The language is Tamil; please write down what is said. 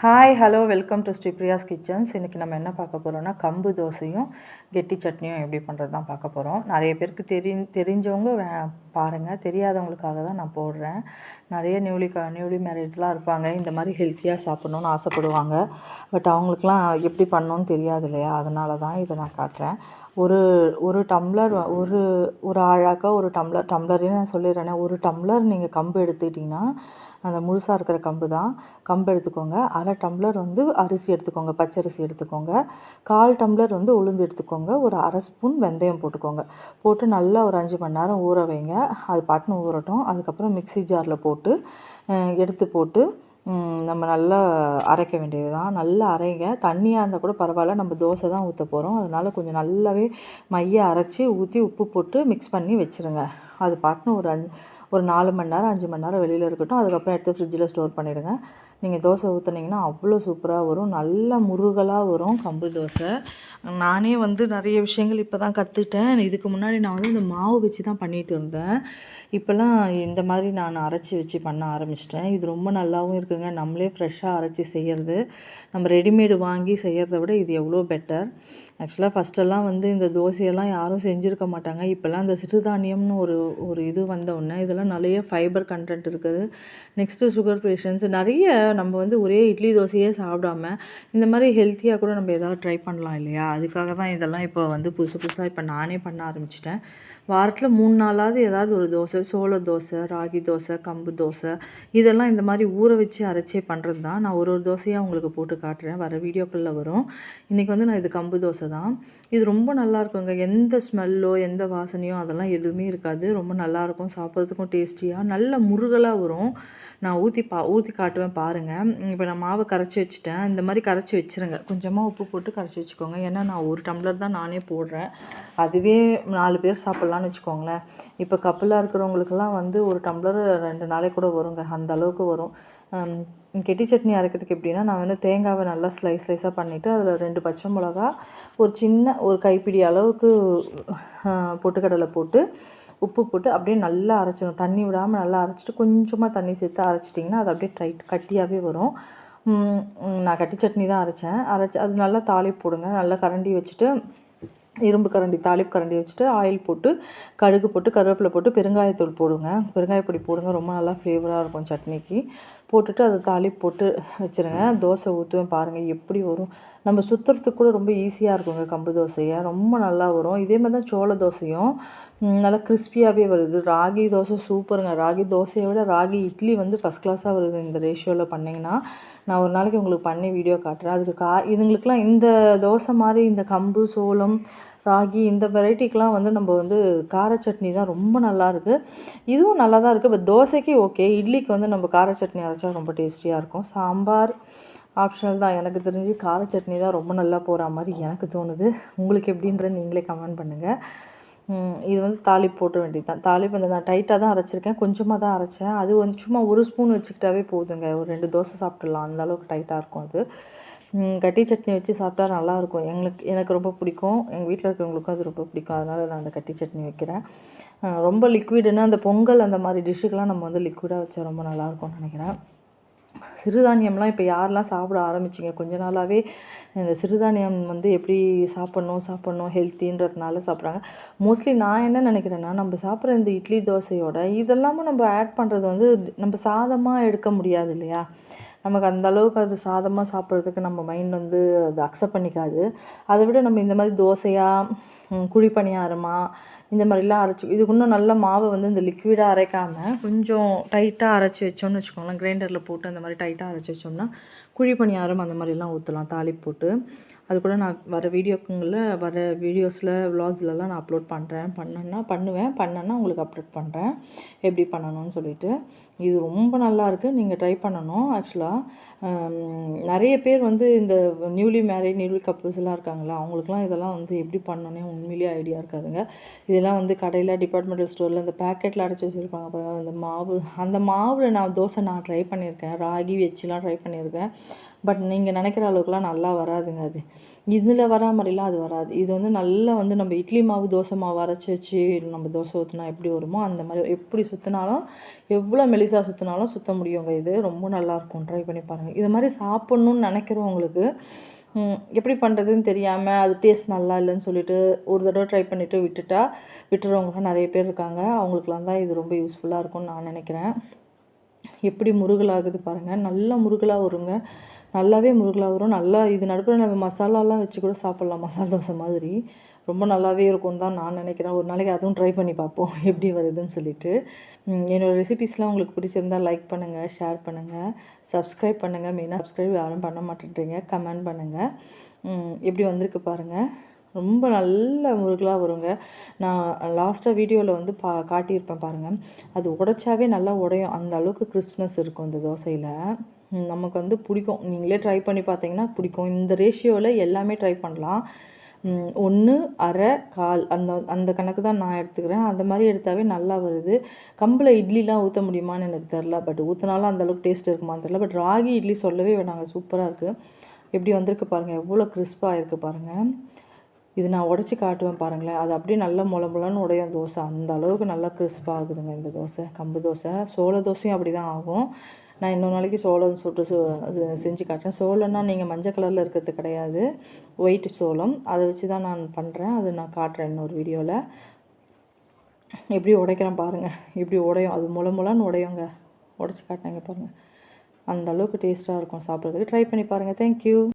Hi hello welcome to Sripriya's kitchens இன்றைக்கி நம்ம என்ன பார்க்க போகிறோம்னா கம்பு தோசையும் கெட்டி சட்னியும் எப்படி பண்ணுறது தான் பார்க்க போகிறோம் நிறைய பேருக்கு தெரி தெரிஞ்சவங்க வே பாருங்கள் தெரியாதவங்களுக்காக தான் நான் போடுறேன். நிறைய நியூலி க நியூலி மேரேஜ்லாம் இருப்பாங்க. இந்த மாதிரி ஹெல்த்தியாக சாப்பிட்ணுன்னு ஆசைப்படுவாங்க. பட் அவங்களுக்குலாம் எப்படி பண்ணணும்னு தெரியாது இல்லையா? அதனால தான் இதை நான் காட்டுறேன். ஒரு ஒரு டம்ளர் ஒரு ஒரு ஆழாக்க ஒரு டம்ளர் டம்ளரே நான் சொல்லிடுறேனே. ஒரு டம்ளர் நீங்கள் கம்பு எடுத்துக்கிட்டிங்கன்னா அந்த முழுசாக இருக்கிற கம்பு தான். கம்பு எடுத்துக்கோங்க. அரை டம்ளர் வந்து அரிசி எடுத்துக்கோங்க. பச்சரிசி எடுத்துக்கோங்க. கால் டம்ளர் வந்து உளுந்து எடுத்துக்கோங்க. ஒரு அரை ஸ்பூன் வெந்தயம் போட்டுக்கோங்க. போட்டு நல்லா ஒரு அஞ்சு மணி நேரம் ஊற வைங்க. அது பாட்டுன்னு ஊறட்டும். அதுக்கப்புறம் மிக்ஸி ஜாரில் போட்டு எடுத்து போட்டு நம்ம நல்லா அரைக்க வேண்டியது தான் நல்லா அரைங்க. தண்ணியாக இருந்தால் கூட பரவாயில்ல. நம்ம தோசை தான் ஊற்ற போகிறோம் அதனால கொஞ்சம் நல்லாவே மைய அரைச்சி ஊற்றி உப்பு போட்டு மிக்ஸ் பண்ணி வச்சுருங்க. அது பாட்டுன்னு ஒரு அஞ்சு ஒரு நாலு மணி நேரம் அஞ்சு மணி நேரம் வெளியில் இருக்கட்டும். அதுக்கப்புறம் எடுத்து ஃப்ரிட்ஜில் ஸ்டோர் பண்ணிவிடுங்க நீங்கள் தோசை ஊற்றுனீங்கன்னா அவ்வளோ சூப்பராக வரும். நல்ல முருகலாக வரும் கம்பு தோசை. நானே வந்து நிறைய விஷயங்கள் இப்போ தான் கற்றுக்கிட்டேன் இதுக்கு முன்னாடி நான் வந்து இந்த மாவு வச்சு தான் பண்ணிகிட்டு இருந்தேன். இப்போல்லாம் இந்த மாதிரி நான் அரைச்சி வச்சு பண்ண ஆரம்பிச்சிட்டேன். இது ரொம்ப நல்லாவும் இருக்குங்க. நம்மளே ஃப்ரெஷ்ஷாக அரைச்சி செய்கிறது நம்ம ரெடிமேடு வாங்கி செய்கிறத விட இது எவ்வளோ பெட்டர் ஆக்சுவலாக ஃபஸ்ட்டெல்லாம் வந்து இந்த தோசையெல்லாம் யாரும் செஞ்சுருக்க மாட்டாங்க. இப்போல்லாம் இந்த சிறுதானியம்னு ஒரு ஒரு இது வந்த உடனே இதெல்லாம் நிறைய ஃபைபர் கண்டென்ட் இருக்குது. நெக்ஸ்ட்டு சுகர் பேஷண்ட்ஸ் நிறைய நம்ம வந்து ஒரே இட்லி தோசையே சாப்பிடாம இந்த மாதிரி ஹெல்த்தியாக கூட நம்ம ஏதாவது ட்ரை பண்ணலாம் இல்லையா? அதுக்காக தான் இதெல்லாம் இப்போ வந்து புதுசு புதுசாக இப்போ நானே பண்ண ஆரம்பிச்சிட்டேன். வாரத்தில் மூணு நாளாவது ஏதாவது ஒரு தோசை சோள தோசை ராகி தோசை கம்பு தோசை இதெல்லாம் இந்த மாதிரி ஊற வச்சு அரைச்சே பண்ணுறது தான். நான் ஒரு ஒரு தோசையாக உங்களுக்கு போட்டு காட்டுறேன். வர வீடியோக்களில் வரும். இன்றைக்கி வந்து நான் இது கம்பு தோசை தான். இது ரொம்ப நல்லா இருக்குங்க. எந்த ஸ்மெல்லோ எந்த வாசனையோ அதெல்லாம் எதுவுமே இருக்காது. ரொம்ப நல்லாயிருக்கும் சாப்பிட்றதுக்கும் டேஸ்டியாக நல்ல முருகலாக வரும். நான் ஊற்றி பா ஊற்றி காட்டுவேன் பாருங்கள் இப்போ நான் மாவை கரைச்சி வச்சுட்டேன். இந்த மாதிரி கரைச்சி வச்சுருங்க. கொஞ்சமாக உப்பு போட்டு கரைச்சி வச்சுக்கோங்க. ஏன்னா நான் ஒரு டம்ளர் தான் நானே போடுறேன். அதுவே நாலு பேர் சாப்பிட்லாம். சாப்பிட்லான்னு வச்சுக்கோங்களேன். இப்போ கப்பலாக இருக்கிறவங்களுக்கெல்லாம் வந்து ஒரு டம்ளர் ரெண்டு நாளைக்கு கூட வருங்க. அந்த அளவுக்கு வரும். கெட்டி சட்னி அரைக்கிறதுக்கு எப்படின்னா நான் வந்து தேங்காவை நல்லா ஸ்லைஸ் ஸ்லைஸாக பண்ணிவிட்டு அதில் ரெண்டு பச்சை மிளகா ஒரு சின்ன ஒரு கைப்பிடி அளவுக்கு பொட்டுக்கடலை போட்டு உப்பு போட்டு அப்படியே நல்லா அரைச்சிடும் தண்ணி விடாமல் நல்லா அரைச்சிட்டு கொஞ்சமாக தண்ணி சேர்த்து அரைச்சிட்டிங்கன்னா அது அப்படியே ட்ரைட் கட்டியாகவே வரும். நான் கட்டி சட்னி தான் அரைச்சேன். அரைச்சி அது நல்லா தாளி போடுங்க. நல்லா கரண்டி வச்சுட்டு இரும்பு கரண்டி தாளிப்பு கரண்டி வச்சுட்டு ஆயில் போட்டு கடுகு போட்டு கருவேப்பிலை போட்டு பெருங்காயத்தூள் போடுங்க. பெருங்காயப்பொடி போடுங்க. ரொம்ப நல்லா ஃப்ளேவராக இருக்கும் சட்னிக்கு. போட்டுட்டு அதை தாளிப்பு போட்டு வச்சுருங்க. தோசை ஊற்றுவேன் பாருங்கள் எப்படி வரும். நம்ம சுற்றுறதுக்கு கூட ரொம்ப ஈஸியாக இருக்குங்க கம்பு தோசையை. ரொம்ப நல்லா வரும். இதே மாதிரி தான் சோள தோசையும் நல்லா கிறிஸ்பியாகவே வருது. ராகி தோசை சூப்பருங்க. ராகி தோசையை விட ராகி இட்லி வந்து ஃபஸ்ட் கிளாஸாக வருது இந்த ரேஷியோவில் பண்ணிங்கன்னா. நான் ஒரு நாளைக்கு உங்களுக்கு பண்ணி வீடியோ காட்டுறேன். அதுக்கு கா இதுங்களுக்கெலாம் இந்த தோசை மாதிரி இந்த கம்பு சோளம் ராகி இந்த வெரைட்டிக்கெலாம் வந்து நம்ம வந்து கார சட்னி தான் ரொம்ப நல்லாயிருக்கு இதுவும் நல்லா தான் இருக்குது பட் தோசைக்கு ஓகே. இட்லிக்கு வந்து நம்ம கார சட்னி அரைச்சா ரொம்ப டேஸ்டியாக இருக்கும். சாம்பார் ஆப்ஷனல் தான். எனக்கு தெரிஞ்சு கார சட்னி தான் ரொம்ப நல்லா போகிற மாதிரி எனக்கு தோணுது. உங்களுக்கு எப்படின்றது நீங்களே கமெண்ட் பண்ணுங்கள் இது வந்து தாளிப்பு போட்ட வேண்டியது தான். தாளிப்பு வந்து நான் டைட்டாக தான் அரைச்சிருக்கேன். கொஞ்சமாக தான் அரைச்சேன். அது வந்து சும்மா ஒரு ஸ்பூன் வச்சுக்கிட்டாவே போதுங்க. ஒரு ரெண்டு தோசை சாப்பிட்றலாம் அந்த அளவுக்கு டைட்டாக இருக்கும் அது. கட்டி சட்னி வச்சு சாப்பிட்டா நல்லாயிருக்கும். எங்களுக்கு எனக்கு ரொம்ப பிடிக்கும். எங்கள் வீட்டில் இருக்கிறவங்களுக்கும் அது ரொம்ப பிடிக்கும். அதனால் நான் அந்த கட்டி சட்னி வைக்கிறேன். ரொம்ப லிக்விடுன்னா அந்த பொங்கல் அந்த மாதிரி டிஷ்ஷுக்கெலாம் நம்ம வந்து லிக்விடாக வச்சா ரொம்ப நல்லாயிருக்கும்னு நினைக்கிறேன். சிறுதானியம்லாம் இப்போ யாரெல்லாம் சாப்பிட ஆரம்பிச்சிங்க? கொஞ்ச நாளாகவே இந்த சிறுதானியம் வந்து எப்படி சாப்பிட்ணும் சாப்பிட்ணும் ஹெல்த்தின்றதுனால சாப்பிட்றாங்க. மோஸ்ட்லி நான் என்ன நினைக்கிறேன்னா நம்ம சாப்பிட்ற இந்த இட்லி தோசையோட இதெல்லாமும் நம்ம ஆட் பண்ணுறது வந்து நம்ம சாதமாக எடுக்க முடியாது இல்லையா? நமக்கு அந்த அளவுக்கு அது சாதமாக சாப்பிட்றதுக்கு நம்ம மைண்ட் வந்து அது அக்செப்ட் பண்ணிக்காது. அதை விட நம்ம இந்த மாதிரி தோசையாக குழி பணியாரமாக இந்த மாதிரிலாம் அரைச்சி இதுக்கு இன்னும் நல்ல மாவை வந்து இந்த லிக்விடாக அரைக்காமல் கொஞ்சம் டைட்டாக அரைச்சி வச்சோம்னு வச்சுக்கோங்களேன் கிரைண்டரில் போட்டு அந்த மாதிரி டைட்டாக அரைச்சி வச்சோம்னா குழி பணியாரம் அந்த மாதிரிலாம் ஊற்றலாம் தாலி போட்டு. அது கூட நான் வர வீடியோக்குங்களில் வர வீடியோஸில் விலாக்ஸ்லலாம் நான் அப்லோட் பண்ணுறேன் பண்ணேன்னா பண்ணுவேன். பண்ணேன்னா உங்களுக்கு அப்லோட் பண்ணுறேன் எப்படி பண்ணணும்னு சொல்லிட்டு. இது ரொம்ப நல்லாயிருக்கு நீங்கள் ட்ரை பண்ணணும் ஆக்சுவலாக நிறைய பேர் வந்து இந்த நியூலி மேரேஜ் நியூலி கப்புள்ஸ்லாம் இருக்காங்களா அவங்களுக்குலாம் இதெல்லாம் வந்து எப்படி பண்ணணும்னே உண்மையிலேயே ஐடியா இருக்காதுங்க. இதெல்லாம் வந்து கடையில் டிபார்ட்மெண்டல் ஸ்டோரில் இந்த பேக்கெட்டில் அடைச்சி வச்சுருப்பாங்க அந்த மாவு அந்த மாவில் நான் தோசை நான் ட்ரை பண்ணியிருக்கேன். ராகி வச்சுலாம் ட்ரை பண்ணியிருக்கேன். பட் நீங்கள் நினைக்கிற அளவுக்குலாம் நல்லா வராதுங்க அது. இதில் வரா மாதிரிலாம் அது வராது. இது வந்து நல்லா வந்து நம்ம இட்லி மாவு தோசை மாவு அரைச்சி வச்சு நம்ம தோசை ஊற்றினா எப்படி வருமோ அந்த மாதிரி எப்படி சுற்றினாலும் எவ்வளோ மெலிசாக சுற்றினாலும் சுற்ற முடியுங்க. இது ரொம்ப நல்லாயிருக்கும் ட்ரை பண்ணி பாருங்கள் இது மாதிரி சாப்பிட்ணுன்னு நினைக்கிறவங்களுக்கு எப்படி பண்ணுறதுன்னு தெரியாமல் அது டேஸ்ட் நல்லா இல்லைன்னு சொல்லிட்டு ஒரு தடவை ட்ரை பண்ணிவிட்டு விட்டுட்டா விட்டுறவங்களாம் நிறைய பேர் இருக்காங்க. அவங்களுக்குலாம் தான் இது ரொம்ப யூஸ்ஃபுல்லாக இருக்கும்னு நான் நினைக்கிறேன். எப்படி முருகலாகுது பாருங்கள் நல்லா முருகலாக வருங்க. நல்லாவே முருகலாக வரும். நல்லா இது நடுப்புற நம்ம மசாலாலாம் வச்சு கூட சாப்பிட்லாம். மசாலா தோசை மாதிரி. ரொம்ப நல்லாவே இருக்கும்னு தான் நான் நினைக்கிறேன். ஒரு நாளைக்கு அதுவும் ட்ரை பண்ணி பார்ப்போம். எப்படி வருதுன்னு சொல்லிட்டு. என்னோடய என்னோட உங்களுக்கு பிடிச்சிருந்தா லைக் பண்ணுங்கள் ஷேர் பண்ணுங்கள் சப்ஸ்கிரைப் பண்ணுங்கள் மெயினாக சப்ஸ்கிரைப் யாரும் பண்ண மாட்டேன்றீங்க. கமெண்ட் பண்ணுங்கள் எப்படி வந்திருக்கு பாருங்கள் ரொம்ப நல்ல முருகலாக வருங்க. நான் லாஸ்ட்டாக வீடியோவில் வந்து பா காட்டியிருப்பேன் பாருங்கள் அது உடைச்சாவே நல்லா உடையும். அந்த அளவுக்கு கிறிஸ்மஸ் இருக்கும் இந்த தோசையில். நமக்கு வந்து பிடிக்கும். நீங்களே ட்ரை பண்ணி பார்த்தீங்கன்னா பிடிக்கும். இந்த ரேஷியோவில் எல்லாமே ட்ரை பண்ணலாம். ஒன்று அரை கால். அந்த அந்த கணக்கு தான் நான் எடுத்துக்கிறேன். அந்த மாதிரி எடுத்தாவே நல்லா வருது. கம்பில் இட்லிலாம் ஊற்ற முடியுமான்னு எனக்கு தெரில பட் ஊற்றினாலும் அந்த அளவுக்கு டேஸ்ட் இருக்குமான்னு தெரில பட் ராகி இட்லி சொல்லவே வேணாங்க. சூப்பராக இருக்குது எப்படி வந்திருக்கு பாருங்கள் எவ்வளோ கிறிஸ்பாக இருக்குது பாருங்கள் இது நான் உடச்சி காட்டுவேன் பாருங்களேன். அது அப்படியே நல்லா முள முளன்னு உடையும் தோசை. அந்த அளவுக்கு நல்லா கிறிஸ்பாக ஆகுதுங்க இந்த தோசை. கம்பு தோசை. சோள தோசையும் அப்படி தான் ஆகும். நான் இன்னொரு நாளைக்கு சோளம் சுட்டு அது செஞ்சு காட்டுறேன். சோளம்னா நீங்கள் மஞ்சள் கலரில் இருக்கிறது கிடையாது. ஒயிட் சோளம். அதை வச்சு தான் நான் பண்ணுறேன் அது நான் காட்டுறேன் இன்னொரு வீடியோவில் எப்படி உடைக்கிறேன் பாருங்கள் எப்படி உடையும். அது முள முளன்னு உடையுங்க. உடச்சி காட்டினேங்க பாருங்கள் அந்த அளவுக்கு டேஸ்ட்டாக இருக்கும் சாப்பிட்றதுக்கு. ட்ரை பண்ணி பாருங்கள் தேங்க்யூ